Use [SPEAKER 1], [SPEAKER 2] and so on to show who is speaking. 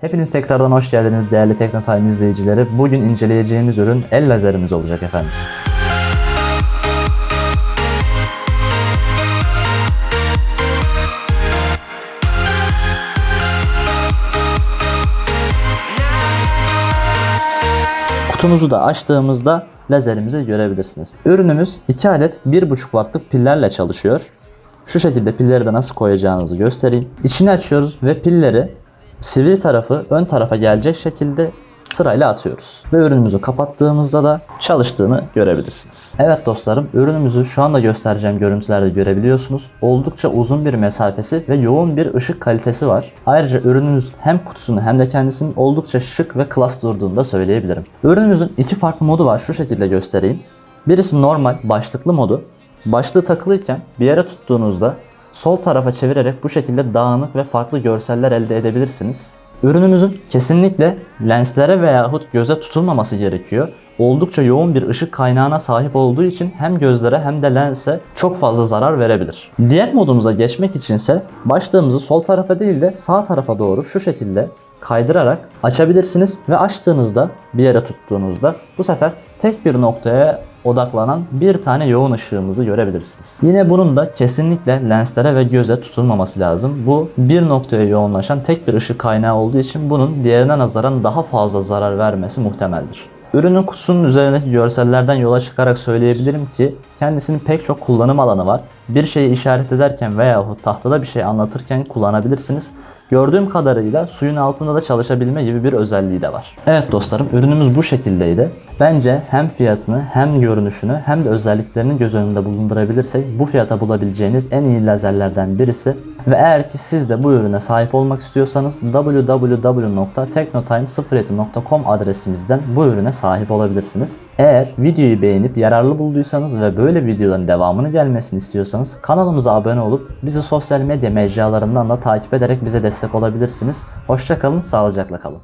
[SPEAKER 1] Hepiniz tekrardan hoş geldiniz değerli Teknotime izleyicileri. Bugün inceleyeceğimiz ürün el lazerimiz olacak efendim. Kutumuzu da açtığımızda lazerimizi görebilirsiniz. Ürünümüz 2 adet 1.5 wattlık pillerle çalışıyor. Şu şekilde pilleri de nasıl koyacağınızı göstereyim. İçini açıyoruz ve pilleri sivri tarafı ön tarafa gelecek şekilde sırayla atıyoruz. Ve ürünümüzü kapattığımızda da çalıştığını görebilirsiniz. Evet dostlarım ürünümüzü şu anda göstereceğim görüntülerde görebiliyorsunuz. Oldukça uzun bir mesafesi ve yoğun bir ışık kalitesi var. Ayrıca ürünümüz hem kutusunu hem de kendisinin oldukça şık ve klas durduğunu da söyleyebilirim. Ürünümüzün iki farklı modu var şu şekilde göstereyim. Birisi normal başlıklı modu. Başlığı takılıyken bir yere tuttuğunuzda sol tarafa çevirerek bu şekilde dağınık ve farklı görseller elde edebilirsiniz. Ürünümüzün kesinlikle lenslere veyahut göze tutulmaması gerekiyor. Oldukça yoğun bir ışık kaynağına sahip olduğu için hem gözlere hem de lense çok fazla zarar verebilir. Diğer modumuza geçmek içinse başlığımızı sol tarafa değil de sağ tarafa doğru şu şekilde kaydırarak açabilirsiniz ve açtığınızda bir yere tuttuğunuzda bu sefer tek bir noktaya odaklanan bir tane yoğun ışığımızı görebilirsiniz. Yine bunun da kesinlikle lenslere ve göze tutulmaması lazım. Bu bir noktaya yoğunlaşan tek bir ışık kaynağı olduğu için bunun diğerine nazaran daha fazla zarar vermesi muhtemeldir. Ürünün kutusunun üzerindeki görsellerden yola çıkarak söyleyebilirim ki kendisinin pek çok kullanım alanı var. Bir şeyi işaret ederken veyahut tahtada bir şey anlatırken kullanabilirsiniz. Gördüğüm kadarıyla suyun altında da çalışabilme gibi bir özelliği de var. Evet dostlarım ürünümüz bu şekildeydi. Bence hem fiyatını hem görünüşünü hem de özelliklerini göz önünde bulundurabilirsek bu fiyata bulabileceğiniz en iyi lazerlerden birisi. Ve eğer ki siz de bu ürüne sahip olmak istiyorsanız www.teknotime07.com adresimizden bu ürüne sahip olabilirsiniz. Eğer videoyu beğenip yararlı bulduysanız ve böyle videoların devamını gelmesini istiyorsanız kanalımıza abone olup bizi sosyal medya mecralarından da takip ederek bize destek olabilirsiniz. Hoşçakalın, sağlıcakla kalın.